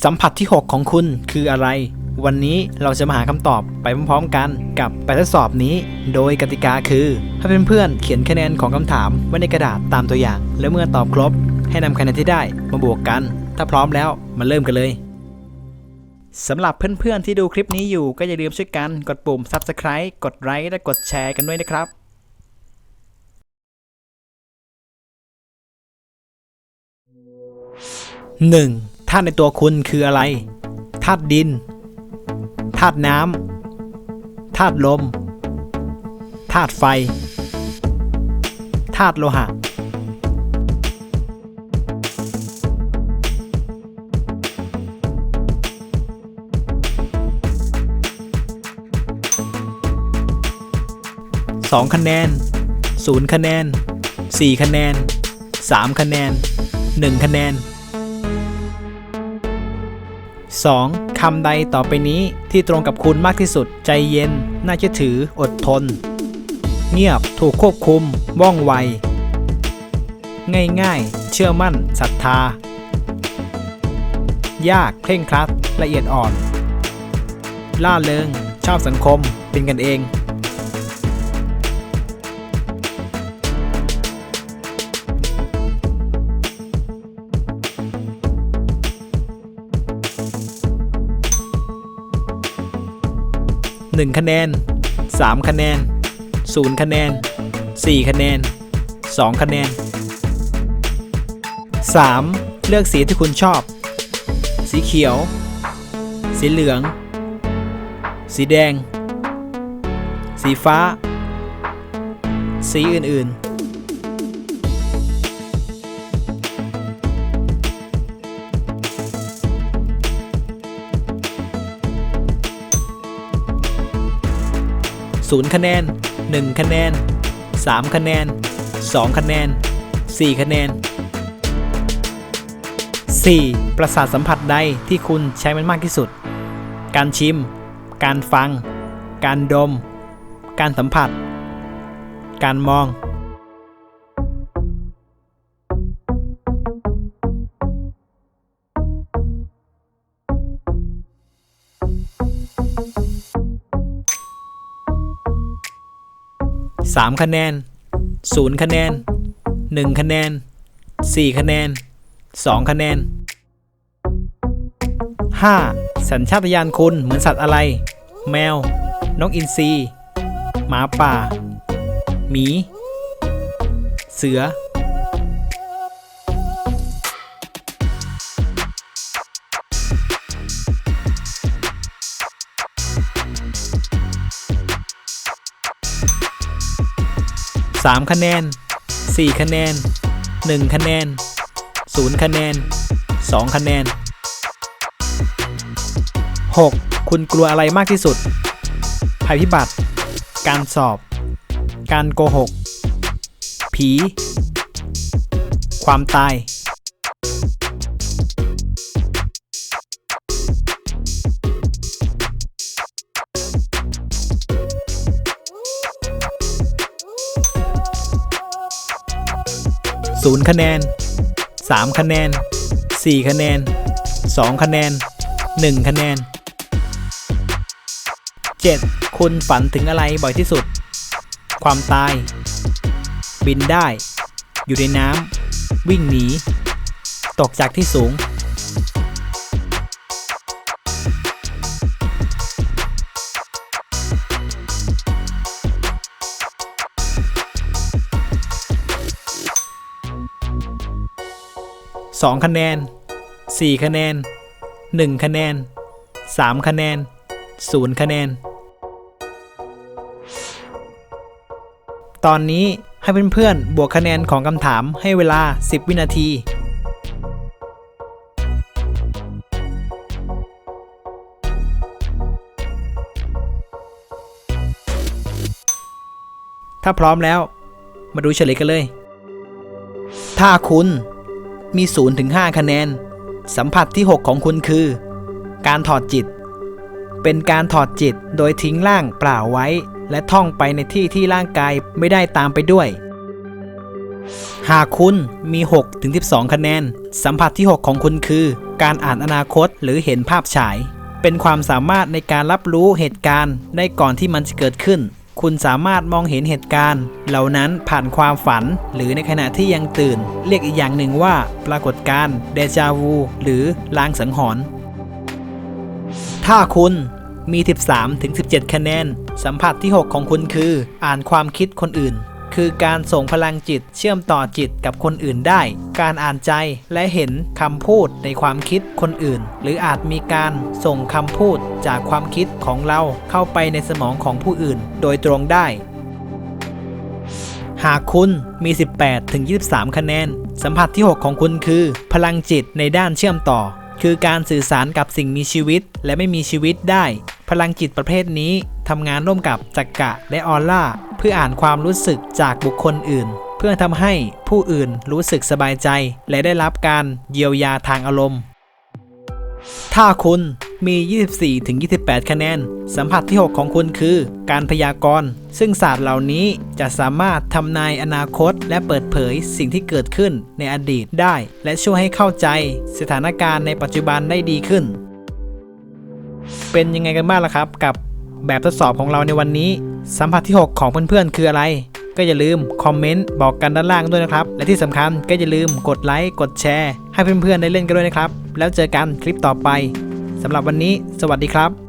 สัมผัสที่ 6 ของคุณคืออะไร วันนี้เราจะมาหาคำตอบไปพร้อมๆกันกับแบบทดสอบนี้ โดยกติกาคือให้เพื่อนๆเขียนคะแนนของคำถามไว้ในกระดาษตามตัวอย่าง แล้วเมื่อตอบครบ ให้นำคะแนนที่ได้มาบวกกัน ถ้าพร้อมแล้วมาเริ่มกันเลยสำหรับเพื่อนๆที่ดูคลิปนี้อยู่ก็อย่าลืมช่วยกันกดปุ่ม subscribe กดไลค์และกดแชร์กันด้วยนะครับ 1. ธาตุในตัวคุณคืออะไร ธาตุดิน ธาตุน้ำ ธาตุลม ธาตุไฟ ธาตุโลหะ สองคะแนนศูนย์คะแนนสี่คะแนนสามคะแนนหนึ่งคะแนน 2. คำใดต่อไปนี้ที่ตรงกับคุณมากที่สุด ใจเย็น น่าเชื่อถือ อดทน เงียบ ถูกควบคุม ว่องไว ง่ายๆ เชื่อมั่น ศรัทธา ยาก เคร่งครัด ละเอียดอ่อน ล่าเริง ชอบสังคม เป็นกันเอง 1 คะแนน 3 คะแนน 0 คะแนน 4 คะแนน 2 คะแนน 3. เลือกสีที่คุณชอบ สีเขียว สีเหลือง สีแดง สีฟ้า สีอื่นๆ 0 คะแนน 1 คะแนน 3 คะแนน 2 คะแนน 4 คะแนน 4. ประสาทสัมผัสใดที่คุณใช้มันมากที่สุด การชิม การฟัง การดม การสัมผัส การมอง 3 คะแนน 0 คะแนน 1 คะแนน 4 คะแนน 2 คะแนน 5. สัญชาตญาณคุณเหมือนสัตว์อะไร แมว นกอินทรีหมาป่า หมี เสือ 3 คะแนน 4 คะแนน 1 คะแนน 0 คะแนน 2 คะแนน 6. คุณกลัวอะไรมากที่สุด ภัยพิบัติ การสอบ การโกหก ผี ความตาย 0 คะแนน 3 คะแนน 4 คะแนน 2 คะแนน 1 คะแนน 7. คุณฝันถึงอะไรบ่อยที่สุด ความตาย บินได้ อยู่ในน้ำ วิ่งหนี ตกจากที่สูง 2 คะแนน 4 คะแนน 1 คะแนน 3 คะแนน 0 คะแนน ตอนนี้ให้เพื่อนๆบวกคะแนนของคำถามให้เวลา 10 วินาทีถ้าพร้อมแล้ว มาดูเฉลยกันเลย ถ้าคุณ มี0ถึง5คะแนน สัมผัสที่ 6 ของคุณคือ การถอดจิต เป็นการถอดจิตโดยทิ้งร่างเปล่าไว้ และท่องไปในที่ที่ร่างกายไม่ได้ตามไปด้วย หากคุณมี6ถึง12 คะแนน สัมผัสที่ 6 ของคุณคือ การอ่านอนาคตหรือเห็นภาพฉาย เป็นความสามารถในการรับรู้เหตุการณ์ได้ก่อนที่มันจะเกิดขึ้น คุณสามารถมองเห็นเหตุการณ์ เหล่านั้นผ่านความฝัน หรือในขณะที่ยังตื่น เรียกอีกอย่างหนึ่งว่า ปรากฏการณ์เดจาวู หรือลางสังหรณ์ถ้าคุณมี 13ถึง17 คะแนน สัมผัสที่ 6 ของคุณคือ อ่านความคิดคนอื่น คือการส่งพลังจิตเชื่อมต่อจิตกับคนอื่นได้ การอ่านใจและเห็นคำพูดในความคิดคนอื่น หรืออาจมีการส่งคำพูดจากความคิดของเราเข้าไปในสมองของผู้อื่น โดยตรงได้ หากคุณมี 18 ถึง 23 คะแนน สัมผัสที่ 6 ของคุณคือ พลังจิตในด้านเชื่อมต่อ คือการสื่อสารกับสิ่งมีชีวิตและไม่มีชีวิตได้ พลังจิตประเภทนี้ ทำงานร่วมกับจักกะและออร่าเพื่ออ่านความรู้สึกจากบุคคลอื่น เพื่อทำให้ผู้อื่นรู้สึกสบายใจ และได้รับการเยียวยาทางอารมณ์ ถ้าคุณมี 24ถึง28 คะแนน สัมผัสที่ 6 ของคุณคือ การพยากรณ์ ซึ่งศาสตร์เหล่านี้จะสามารถทำนายอนาคต และเปิดเผยสิ่งที่เกิดขึ้นในอดีตได้ และช่วยให้เข้าใจสถานการณ์ในปัจจุบันได้ดีขึ้น เป็นยังไงกันบ้างล่ะครับกับ แบบทดสอบของเราในวันนี้ สัมผัสที่ 6 ของเพื่อนๆ คืออะไร ก็อย่าลืมคอมเมนต์บอกกันด้านล่างด้วยนะครับ และที่สำคัญก็อย่าลืมกดไลค์กดแชร์ ให้เพื่อนๆได้เล่นกันด้วยนะครับ แล้วเจอกันคลิปต่อไปสำหรับวันนี้ สวัสดีครับ